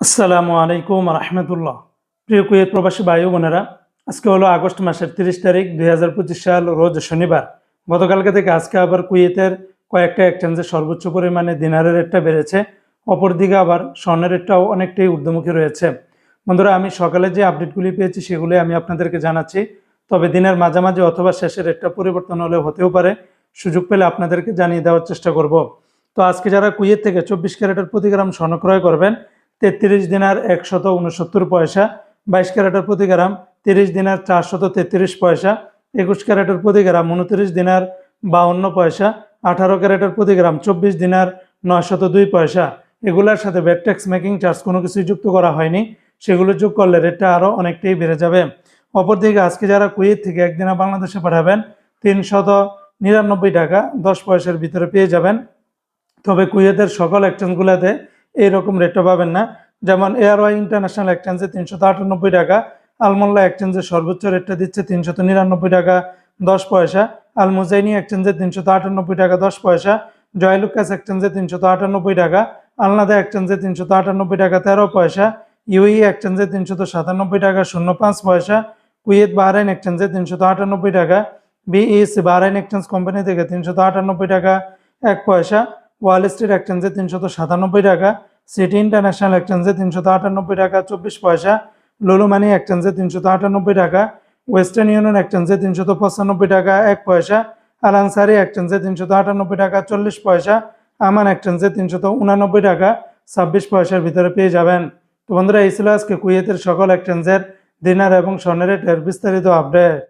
আসসালামু আলাইকুম রহমতুল্লাহ। প্রিয় কুয়েত প্রবাসী ও বোনেরা, আজকে হলো আগস্ট মাসের তিরিশ তারিখ, দুই হাজার পঁচিশ সাল, রোজ শনিবার। গতকালকে থেকে আজকে আবার কুয়েতের কয়েকটা এক্সচেঞ্জে সর্বোচ্চ পরিমাণে দিনারের রেটটা বেড়েছে, অপরদিকে আবার স্বর্ণের রেটটাও অনেকটাই ঊর্ধ্বমুখী রয়েছে। বন্ধুরা, আমি সকালে যে আপডেটগুলি পেয়েছি সেগুলি আমি আপনাদেরকে জানাচ্ছি, তবে দিনের মাঝামাঝি অথবা শেষের রেটটা পরিবর্তন হলে হতেও পারে, সুযোগ পেলে আপনাদেরকে জানিয়ে দেওয়ার চেষ্টা করব। তো আজকে যারা কুয়েত থেকে চব্বিশ ক্যারেটের প্রতি গ্রাম স্বর্ণ ক্রয় করবেন তেত্রিশ দিনার একশত উনসত্তর পয়সা, বাইশ ক্যারেটের প্রতি গ্রাম তিরিশ দিনার চারশত তেত্রিশ পয়সা, একুশ ক্যারেটের প্রতি গ্রাম উনত্রিশ দিনার বাউন্ন পয়সা, আঠারো ক্যারেটের প্রতি গ্রাম চব্বিশ দিনার নয়শত দুই পয়সা। এগুলোর সাথে ব্যাট ট্যাক্স মেকিং চার্জ কোনো কিছুই যুক্ত করা হয়নি। সেগুলো যোগ করলে রেটটা আরও অনেকটাই বেড়ে যাবে। অপরদিকে আজকে যারা কুয়েত থেকে একদিনে বাংলাদেশে পাঠাবেন, তিনশত নিরানব্বই টাকা দশ পয়সার ভিতরে পেয়ে যাবেন। তবে কুয়েতের সকল এক্সচেঞ্জগুলোতে এইরকম রেটটা পাবেন না। যেমন এয়ারওয়াই ইন্টারন্যাশনাল এক্সচেঞ্জে তিনশত আটানব্বই টাকা, আলমোল্লা এক্সচেঞ্জে সর্বোচ্চ রেটটা দিচ্ছে তিনশত নিরানব্বই টাকা, দশ পয়সা। আল মুজাইনি এক্সচেঞ্জে তিনশত আটানব্বই টাকা, দশ পয়সা। জয়লুকাস এক্সচেঞ্জে তিনশত আটানব্বই টাকা, আলনাদা এক্সচেঞ্জে তিনশত আটানব্বই টাকা, তেরো পয়সা। ইউই এক্সচেঞ্জে তিনশত সাতানব্বই টাকা, শূন্য পাঁচ পয়সা। কুয়েত বাহরাইন এক্সচেঞ্জে তিনশত আটানব্বই টাকা। বিইসি বাহরাইন এক্সচেঞ্জ কোম্পানি থেকে তিনশত আটানব্বই টাকা, এক পয়সা। ওয়াল স্ট্রিট এক্সচেঞ্জে তিনশত সাতানব্বই টাকা। সিটি ইন্টারন্যাশনাল এক্সচেঞ্জে তিনশো আটানব্বই টাকা, চব্বিশ পয়সা। লুলু মানি এক্সচেঞ্জে তিনশত আটানব্বই টাকা। ওয়েস্টার্ন ইউনিয়ন এক্সচেঞ্জে তিনশত পঁচানব্বই টাকা, এক পয়সা। আলানসারি এক্সচেঞ্জে তিনশত আটানব্বই টাকা, চল্লিশ পয়সা। আমান এক্সচেঞ্জে তিনশত উনানব্বই টাকা, ছাব্বিশ পয়সার ভিতরে পেয়ে যাবেন। তো বন্ধুরা, এই ছিল আজকে কুয়েতের সকল এক্সচেঞ্জের দিনার এবং স্বর্ণের বিস্তারিত আপডেট